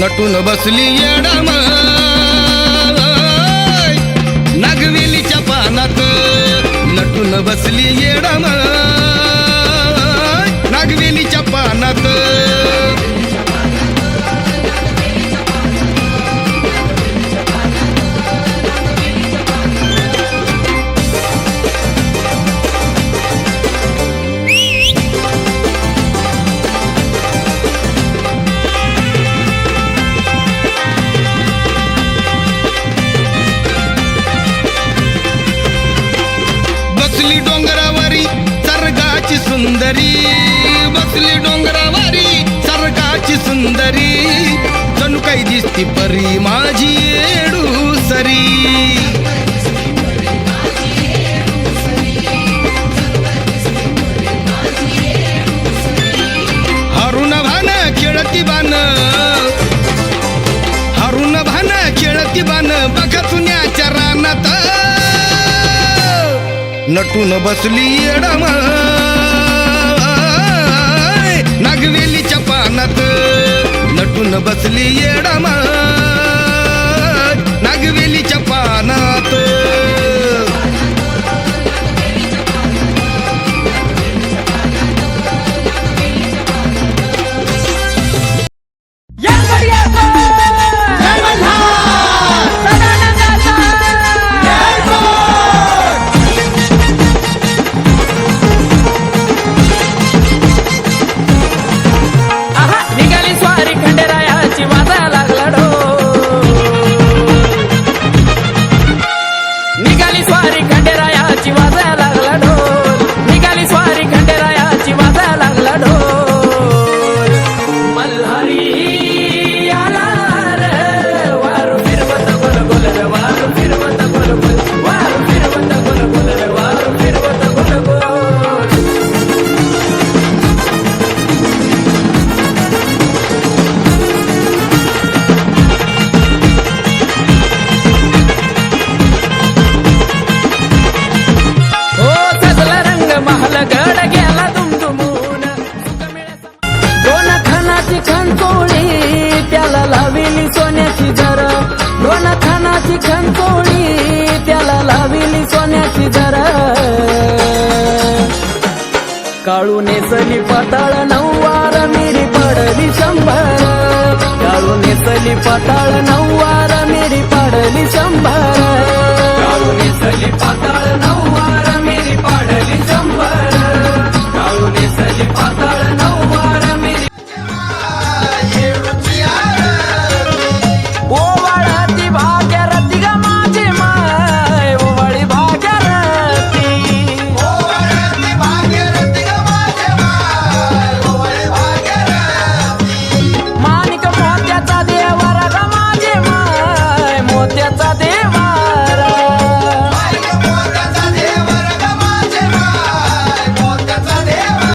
नटून बसली येडा सुंदरी बसली डोंगरावारी सरकाची सुंदरी. जणू काही दिसती परी माझी येडू सरी. हरुण भान खेळती बाण. हरुण भान खेळती बाण बघतुन्याच्या रानात. नटून बसली येडा அங்க பஸ்லியடா नेसली पाताळ नऊवार मिरी पडली शंभर. गाळून नेसली पाताळ नऊवार मिरी त्याचा दे